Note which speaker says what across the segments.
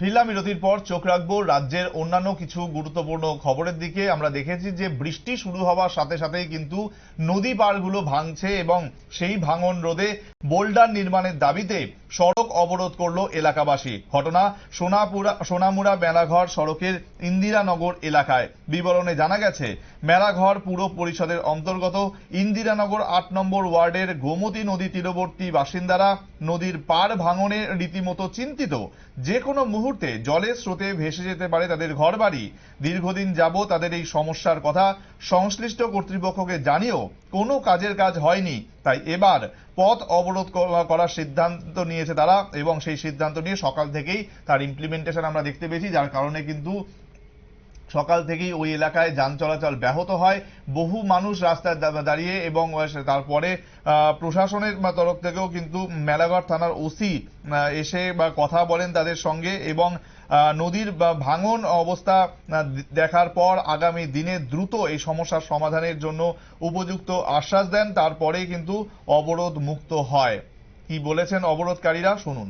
Speaker 1: ফিরলাম বিরতির পর চোখ রাখব রাজ্যের অন্যান্য কিছু গুরুত্বপূর্ণ খবরের দিকে। আমরা দেখেছি যে বৃষ্টি শুরু হওয়ার সাথে সাথেই কিন্তু নদী পাড়গুলো ভাঙছে এবং সেই ভাঙন রোধে বোল্ডার নির্মাণের দাবিতে সড়ক অবরোধ করল এলাকাবাসী। ঘটনা সোনাপুরা সোনামুড়া মেলাঘর সড়কের ইন্দিরানগর এলাকায়। বিবরণে জানা গেছে, মেলাঘর পুর পরিষদের অন্তর্গত ইন্দিরানগর আট নম্বর ওয়ার্ডের গোমতী নদী তীরবর্তী বাসিন্দারা নদীর পার ভাঙনে রীতিমতো চিন্তিত। যে কোনো মুহূর্তে জলের স্রোতে ভেসে যেতে পারে তাদের ঘরবাড়ি। দীর্ঘদিন যাব তাদের এই সমস্যার কথা সংশ্লিষ্ট কর্তৃপক্ষকে জানিয়েও কোনো কাজের কাজ হয়নি। তাই এবার পথ অবরোধ করার সিদ্ধান্ত নিয়েছে তারা এবং সেই সিদ্ধান্ত নিয়ে সকাল থেকেই তার ইমপ্লিমেন্টেশন আমরা দেখতে পেয়েছি, যার কারণে কিন্তু সকাল থেকেই ওই এলাকায় যান চলাচল ব্যাহত হয়। বহু মানুষ রাস্তায় দাঁড়িয়ে এবং তারপরে প্রশাসনের তরফ থেকেও কিন্তু মেলাঘর থানার ওসি এসে বা কথা বলেন তাদের সঙ্গে এবং নদীর ভাঙন অবস্থা দেখার পর আগামী দিনে দ্রুত এই সমস্যার সমাধানের জন্য উপযুক্ত আশ্বাস দেন। তারপরে কিন্তু অবরোধ মুক্ত হয়। কি বলেছেন অবরোধকারীরা শুনুন।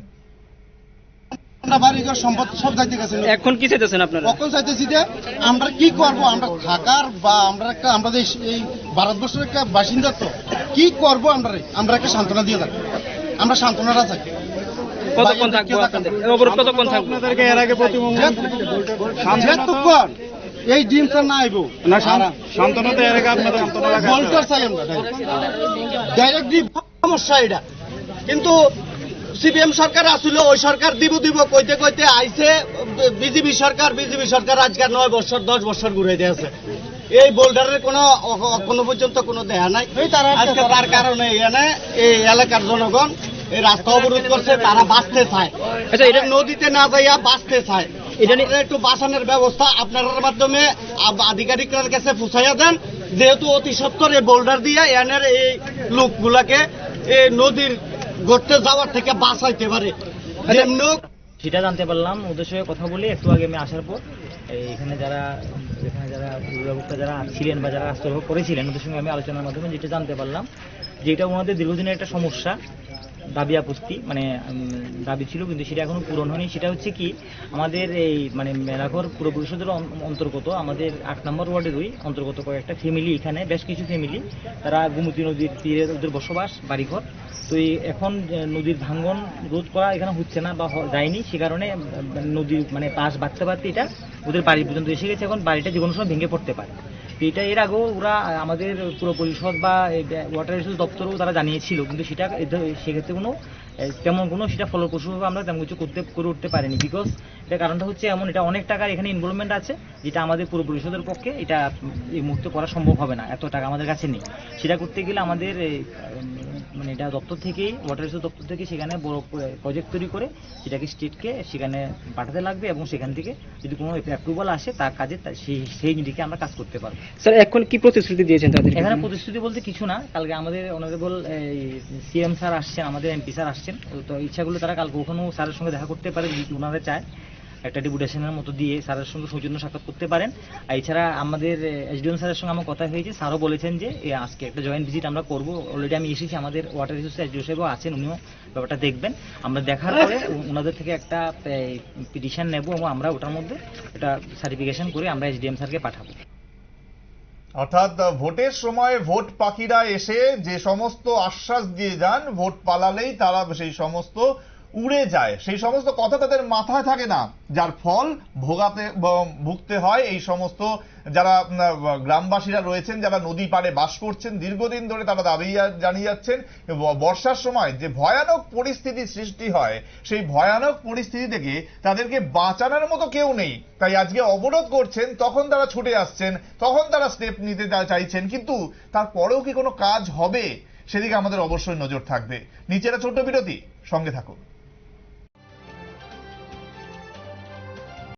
Speaker 2: আমরা বাড়িঘর সম্পদ সব যাইতে গেছে।
Speaker 3: এখন কি চাইতেছেন আপনারা?
Speaker 2: কখন চাইতেছি যে আমরা কি করব? আমরা থাকার বা আমরা একটা আমরা এই ভারতবর্ষের একটা বাসিন্দা তো কি করব আমরা? আমরা একটা সান্ত্বনা দিয়ে থাকি আমরা সান্ত্বনাটা চাই।
Speaker 3: কতক্ষণ থাকব অবরোধ কতক্ষণ থাকব?
Speaker 4: আপনাদেরকে এর আগে প্রতিবন্ধ
Speaker 2: এই ডিমটা না আইব।
Speaker 4: না শান- শান্তনাতে এর আগে আপনাদের শান্তনা রাখা
Speaker 2: বলটার চাই আমরা ডাইরেক্ট। সমস্যা এটা। কিন্তু সিপিএম সরকার আসলে ওই সরকার দিব দিব কইতে কইতে আইছে বিজেপি সরকার বিজেপি সরকার আজকাল নয় বছর দশ বছর ঘুরে দিয়েছে এই বোল্ডারের কোনো অ- কোনো পর্যন্ত কোনো দেয়া নাই। আজকে তার কারণে এখানে এই এলাকার জনগণ এই রাস্তা অবরোধ করছে তারা বাঁচতে চায়।
Speaker 3: আচ্ছা, এটা-
Speaker 2: এটা নদীতে না যাইয়া বাঁচতে চায়।
Speaker 3: এটা নিয়ে-
Speaker 2: একটু বাঁচানোর ব্যবস্থা আপনার মাধ্যমে আধিকারিকদের কাছে ফুসাইয়া দেন। যেহেতু অতি সত্তর এই বোল্ডার দিয়ে এনের এই লোকগুলাকে এই নদীর গর্তে যাওয়ার থেকে বাঁচাইতে পারে। যেমন
Speaker 5: সেটা জানতে পারলাম ওদের সঙ্গে কথা বলে একটু আগে আমি আসার পর। এখানে যারা এখানে যারা অভিভাবকরা যারা ছিলেন বা যারা রাস্তা করেছিলেন ওদের সঙ্গে আমি আলোচনার মাধ্যমে যেটা জানতে পারলাম যে এটা ওনাদের দীর্ঘদিনের একটা সমস্যা। দাবি আপত্তি মানে দাবি ছিল, কিন্তু সেটা এখনও পূরণ হয়নি। সেটা হচ্ছে কি, আমাদের এই মানে মেলাঘর পুর পরিষদের অন্তর্গত, আমাদের আট নম্বর ওয়ার্ডেরই অন্তর্গত কয়েকটা ফ্যামিলি এখানে বেশ কিছু ফ্যামিলি তারা গোমতী নদীর তীরে ওদের বসবাস, বাড়িঘর। তো এই এখন নদীর ভাঙ্গন রোধ করা এখানে হচ্ছে না বা যায়নি। সে কারণে নদীর মানে পাশ বাড়তে বাড়তে এটা ওদের বাড়ি পর্যন্ত এসে গেছে। এখন বাড়িটা যে কোনো সময় ভেঙে পড়তে পারে। এটা এর আগেও ওরা আমাদের পুর পরিষদ বা ওয়াটার রিসোর্স দপ্তরেও তারা জানিয়েছিল। কিন্তু সেটা সেক্ষেত্রে কোনো তেমন কোনো সেটা ফলপ্রসূভাবে আমরা তেমন কিছু করতে, করে উঠতে পারিনি। বিকজ এটা কারণটা হচ্ছে এমন, এটা অনেক টাকার এখানে ইনভলভমেন্ট আছে, যেটা আমাদের পুরো পরিষদের পক্ষে এটা এই মুহূর্তে করা সম্ভব হবে না। এত টাকা আমাদের কাছে নেই। সেটা করতে গেলে আমাদের মানে এটা দপ্তর থেকেই ওয়াটার রিসোর্স দপ্তর থেকে সেখানে বড় প্রজেক্ট তৈরি করে সেটাকে স্টেটকে সেখানে পাঠাতে লাগবে এবং সেখান থেকে যদি কোনো অ্যাপ্রুভাল আসে তার কাজে সেই সেই দিকে আমরা কাজ করতে পারব।
Speaker 3: স্যার এখন কি প্রতিশ্রুতি দিয়েছেন তাদের
Speaker 5: এখানে প্রতিশ্রুতি বলতে কিছু না। কালকে আমাদের অনারেবল সিএম স্যার আসছেন আমাদের এমপি স্যার আসছেন। তো- তো ইচ্ছাগুলো তারা কালকে ওখানেও স্যারের সঙ্গে দেখা করতে পারে যদি ওনারা চায়। একটা ডেপুটেশনের মতো দিয়ে স্যারের সঙ্গে সৌজন্য সাক্ষাৎ করতে পারেন। আর এছাড়া আমাদের এসডিএম স্যারের সঙ্গে আমার কথা হয়েছে স্যারও বলেছেন যে আজকে একটা জয়েন্ট ভিজিট আমরা করব। অলরেডি আমি এসেছি আমাদের ওয়াটার রিসোর্স এসডিও সাহেবও আছেন উনিও ব্যাপারটা দেখবেন। আমরা দেখার পরে ওনাদের থেকে একটা পিটিশন নেব এবং আমরা ওটার মধ্যে একটা সার্টিফিকেশন করে আমরা এসডিএম স্যারকে পাঠাবো।
Speaker 1: অর্থাৎ ভোটের সময় ভোট পাখিরা এসে যে সমস্ত আশ্বাস দিয়ে যান ভোট পালালেই তারা সেই সমস্ত উড়ে যায়। সেই সমস্ত কথা তাদের মাথায় থাকে না। যার ফল ভোগাতে ভুগতে হয় এই সমস্ত যারা গ্রামবাসীরা রয়েছেন, যারা নদী পাড়ে বাস করছেন, দীর্ঘদিন ধরে তারা দাবি জানিয়ে যাচ্ছেন বর্ষার সময় যে ভয়ানক পরিস্থিতি সৃষ্টি হয়, সেই ভয়ানক পরিস্থিতি থেকে তাদেরকে বাঁচানোর মতো কেউ নেই। তাই আজকে অবরোধ করছেন, তখন তারা ছুটে আসছেন, তখন তারা স্টেপ নিতে চাইছেন। কিন্তু তারপরেও কি কোনো কাজ হবে? সেদিকে আমাদের অবশ্যই নজর থাকবে। নিচে একটা ছোট্ট বিরতি, সঙ্গে থাকুন।